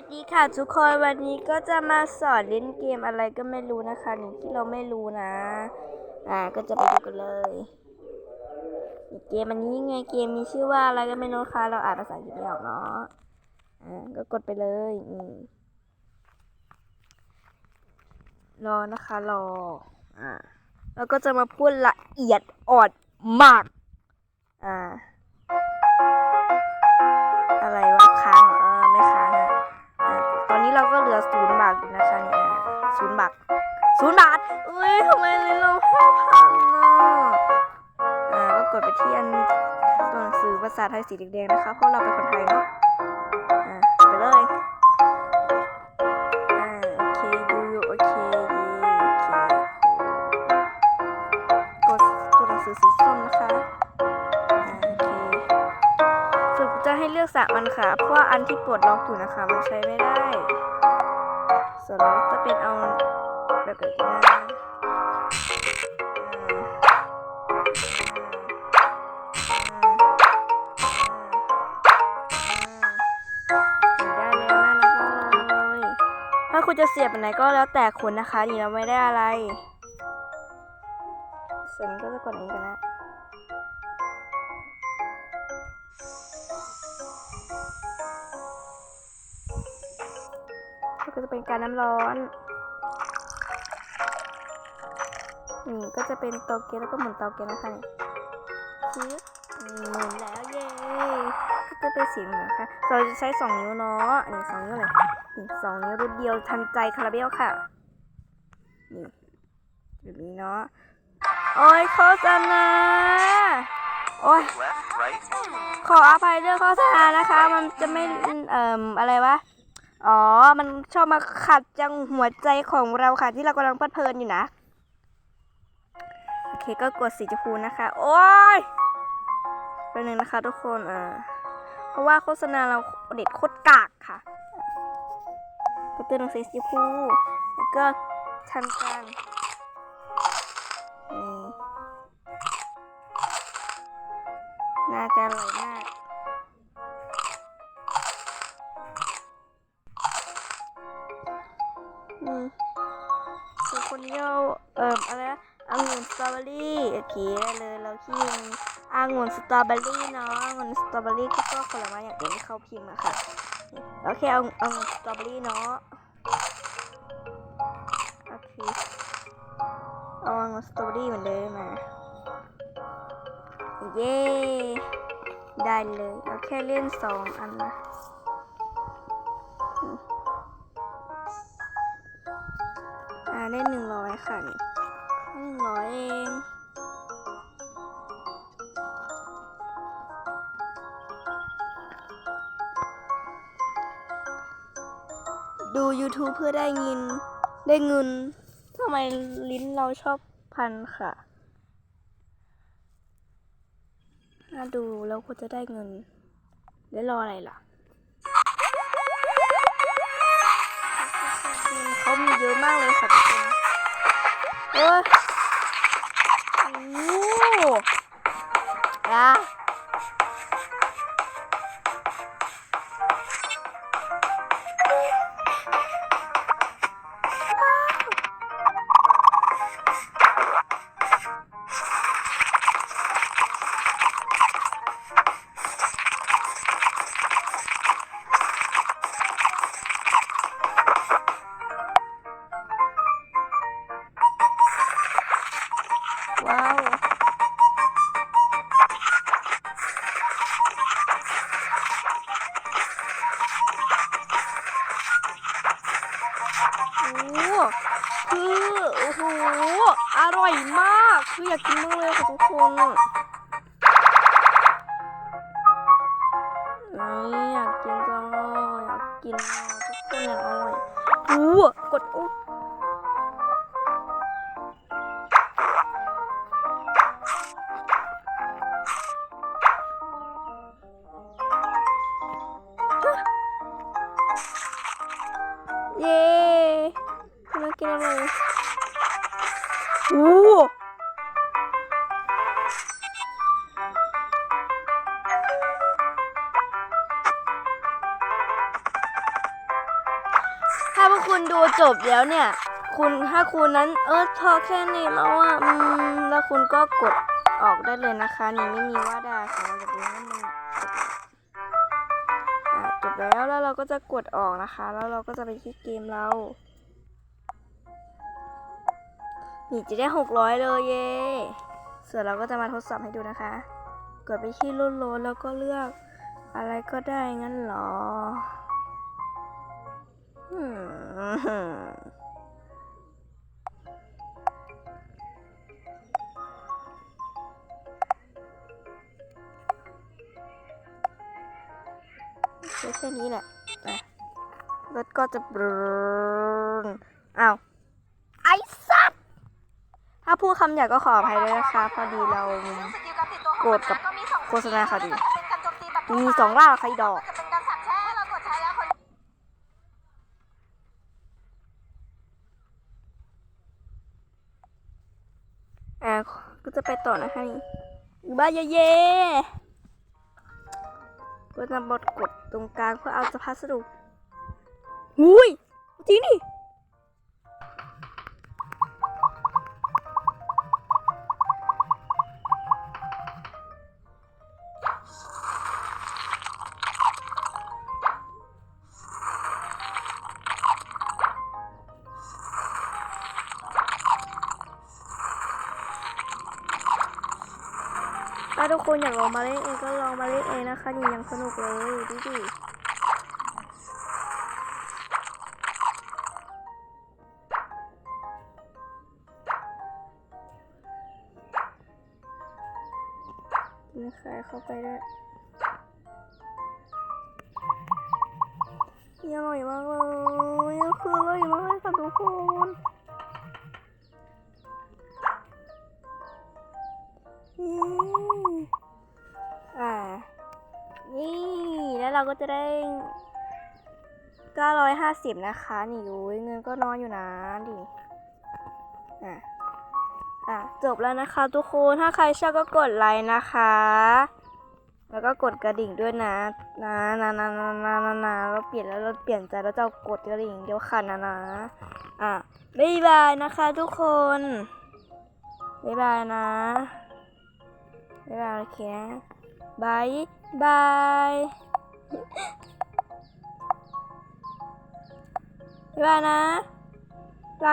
วัสดีค่ะทุกคนวันนี้ก็จะมาสอนเล่นเกมอะไรก็ไม่รู้นะคะหนี่ที่เราไม่รู้นะ อ่าก็จะไปดูกันเลยเกมอันนี้ไงเกมมีชื่อว่าอะไรก็ไม่รู้ค่ะเราอ่านภาษาอังกฤษไม่ออกเนาะอ่าก็กดไปเลยอืมรอนะคะรออ่าแล้วก็จะมาพูดละเอียดอ่อนมาก อ่า บาทอยู่นะคะเนี่ยศูนย์บาทศูนย์บาทเอ้ยทำไมเลยเราห้าพันอะอ่าก็กดไปที่อันตัวหนังสือภาษาไทยสีแดงๆนะคะเพราะเราเป็นคนไทยเนาะอ่าไปเลยโอเคดูโอเคย่โอเคกดตัวหนังสือสีส้มนะคะโอเคสรุปจะให้เลือกสามอันค่ะ เพราะอันที่ปลดล็อกอยู่นะคะ มันใช้ไม่ได้ ส่วนเราจะเป็นเอาแบบไหนดีนะได้แล้วน่ารักมากเลยถ้าคุณจะเสียบอันไหนก็แล้วแต่คุณนะคะนี่เราไม่ได้อะไรส่วนนี้ก็จะกดอันนี้กันนะ ก็จะเป็นการน้ำร้อนนี่ก็จะเป็นเตาเกียร์แล้วก็หมุนเตาเกียร์นะคะนี่ชื้อนี่หมุนแล้วเย้ก็จะเป็นสีเหลืองค่ะเราจะใช้สองนิ้วเนาะนี่สองนิ้วเลยนี่สองนิ้วรูดเดียวทันใจคาราเบลค่ะนี่แบบนี้เนาะโอ้ยโฆษณาโอ้ย left, right, ขออภัยเรื่องโฆษณานะคะ มันจะไม่เอ่มอะไรวะ อ๋อ มันชอบมาขัดจังหัวใจของเราค่ะ ที่เรากำลังเพลิดเพลินอยู่นะ โอเคก็กดสีชมพูนะคะ โอ้ยเป็นหนึ่งนะคะทุกคนอ่าเพราะว่าโฆษณาเราเด็ดโคตรกากค่ะก็เตือนสีชมพูแล้วก็ทำการนี่น่าจะอร่อยมาก นคนนี้เอ่ออะไรนะองุ่นสตรอเบอรี่โอเคได้เลยเราที่มีองุ่นสตรอเบอรี่เนาะองุ่นสตรอเบอรี่ก็ก็ผลไม้อย่างอื่นที่เขาพิมพ์อะค่ะโอเคเอาองุ่นสตรอเบอรี่เนาะโอเคเอาองุ่นสตรอเบอรี่เหมือนเดิมมาเย้ได้เลยเอาแค่เล่นสองอันนะ ได้หนึ่งร้อยค่ะนี่หนึ่งร้อยเองดู YouTube เพื่อได้เงิน ได้เงินทำไมลิ้นเราชอบพันค่ะถ้าดูแล้วก็จะได้เงินได้รออะไรล่ะ เขามีเยอะมากเลยค่ะ ทุกคนเอ้ย เลยค่ะทุกคนนี่อยากกินจังเลยอยากกินทุกคนอยากอร่อยอู้กดอู้ พวกคุณดูจบแล้วเนี่ย คุณถ้าคุณนั้นเออพอแค่นี้แล้วอะอืมแล้วคุณก็กดออกได้เลยนะคะ นี่ไม่มีว่าดาของเราจะเป็นนั่นมันอะจบแล้วแล้วเราก็จะกดออกนะคะ แล้วเราก็จะไปที่เกมเรานี่จะได้หกร้อยเลยเย่ ส่วนเราก็จะมาทดสอบให้ดูนะคะ กดไปที่รุ่นโลดแล้วก็เลือกอะไรก็ได้งั้นเหรอใช้แค่นี้แหละนะรถก็จะบรนอ้าว พูดคำหยาบก็ขออภัยด้วยนะคะ พอดีเราโกรธกับโฆษณาเขาดี มีสองล่าใครดอกจะเป็นการสักแค่เรากดใช้แล้วคนอะก็จะไปต่อนะคะนี่บ้าเย่เย่ก็จะบดกดตรงกลางเพื่อเอาจะพัสดุหุยจริงดิ ทุกคนอยากลองมาเล่นเองก็ลองมาเล่นเองนะคะนี่ยังสนุกเลยดูดินะคะเข้าไปได้ยนี่อร่อยมากเลยคืออร่อยมากเลยค่ะทุกคน เราก็จะได้ 950 นะคะ นี่ยุ้ยเงินก็น้อยอยู่นะดิอะอะจบแล้วนะคะทุกคน ถ้าใครชอบก็กดไลค์นะคะ แล้วก็กดกระดิ่งด้วยนะนะนะนะนะนะนะนะเราเปลี่ยนแล้วเราเปลี่ยนใจแล้วจะกดกระดิ่งเดียวขันนะนะอะบ๊ายบายนะคะทุกคนบ๊ายบายนะบ๊ายบายโอเคบายบาย บายนะ